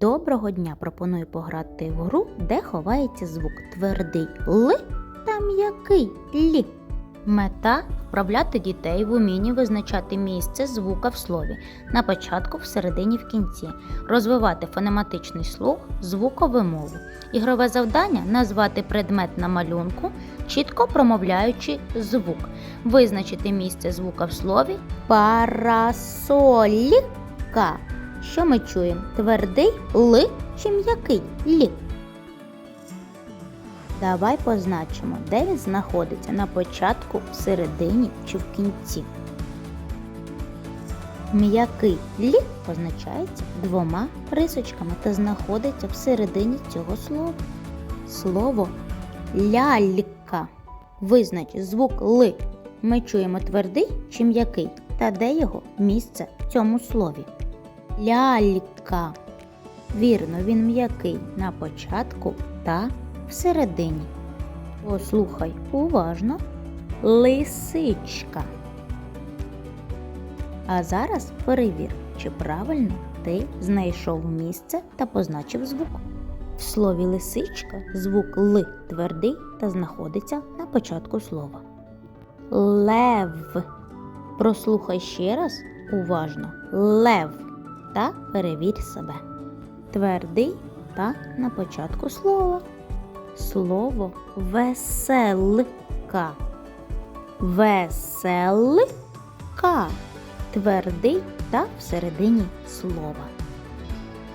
Доброго дня пропоную пограти в гру, де ховається звук твердий Л та м'який Лі. Мета вправляти дітей в умінні визначати місце звука в слові на початку, всередині, в кінці, розвивати фонематичний слух, звуковимову. Ігрове завдання назвати предмет на малюнку, чітко промовляючи звук, визначити місце звука в слові парасолька. Що ми чуємо? Твердий Л чи м'який Лі? Давай позначимо, де він знаходиться на початку, всередині чи в кінці. М'який лі позначається двома рисочками та знаходиться всередині цього слова. Слово лялька. Визнач звук Л. Ми чуємо твердий чи м'який та де його місце в цьому слові. Лялька. Вірно, він м'який на початку та всередині. Послухай уважно. Лисичка. А зараз перевір, чи правильно ти знайшов місце та позначив звук. В слові лисичка звук Л твердий та знаходиться на початку слова. Лев. Прослухай ще раз уважно. Лев та перевір себе. Твердий та на початку слова. Слово веселка. Веселка. Твердий та всередині слова.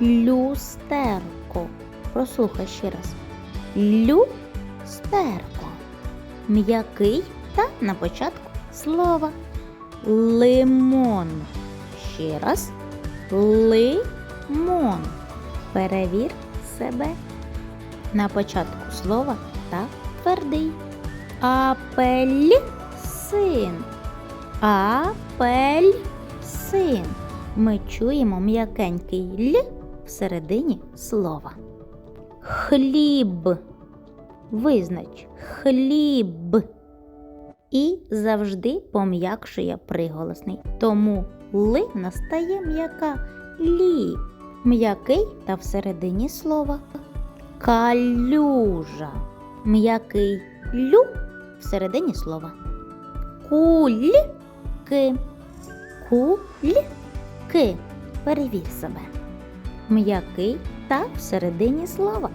Люстерко. Прослухай ще раз. Люстерко. М'який та на початку слова. Лимон. Ще раз. Лимон. Перевір себе. На початку слова та твердий. Апельсин. Апельсин. Ми чуємо м'якенький л всередині слова. Хліб. Визнач хліб. І завжди пом'якшує приголосний. Тому ли настає м'яка лі. М'який та всередині слова. Калюжа. М'який лю всередині слова. Кульки. Кульки. Перевір себе. М'який та всередині слова.